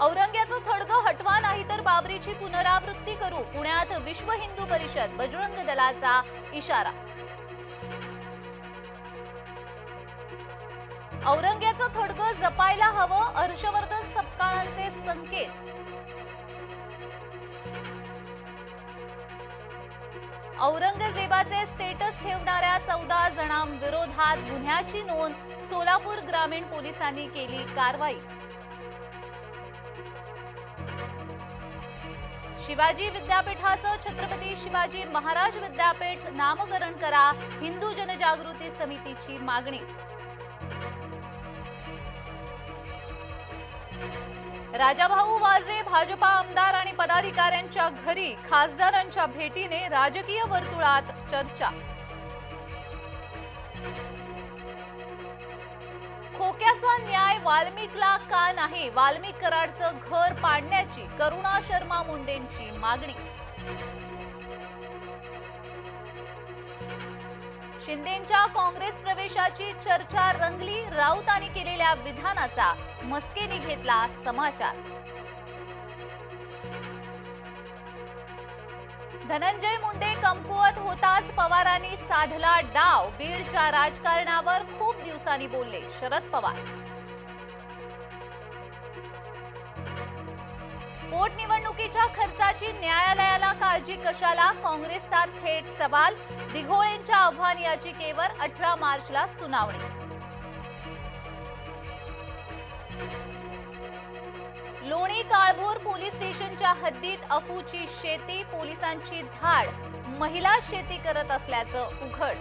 औरंग्याचं थडगं हटवा नाही तर बाबरीची पुनरावृत्ती करू. पुण्यात विश्व हिंदू परिषद बजरंग दलाचा इशारा. औरंग्याचं थडगं जपायला हवं हर्षवर्धन सपकाळांचे संकेत. औरंगजेबाचे स्टेटस ठेवणाऱ्या चौदा जणांविरोधात गुन्ह्याची नोंद सोलापूर ग्रामीण पोलिसांनी केली कारवाई. शिवाजी विद्यापीठाचं छत्रपती शिवाजी महाराज विद्यापीठ नामकरण करा हिंदू जनजागृती समितीची मागणी. राजाभाऊ वाजे भाजपा आमदार आणि पदाधिकाऱ्यांच्या घरी खासदारांच्या भेटीने राजकीय वर्तुळात चर्चा. खोक्याचा न्याय वाल्मिकला का नाही? वाल्मिक कराडचं घर पाडण्याची करुणा शर्मा मुंडेंची मागणी. शिंदेच्या काँग्रेस प्रवेशाची चर्चा रंगली राऊतांनी केलेल्या विधानाचा मस्केने घेतला समाचार. धनंजय मुंडे कमकुवत साधला डाव बीडच्या राजकारणावर खूप दिवसांनी बोलले शरद पवार. पोटनिवडणुकीच्या खर्चाची न्यायालयाला काळजी कशाला? काँग्रेसचा थेट सवाल दिघोळेंच्या आव्हान याचिकेवर अठरा मार्चला सुनावणी. काळभोर पोलीस स्टेशनच्या हद्दीत अफूची शेती पोलिसांची धाड महिला शेती करत असल्याचं उघड.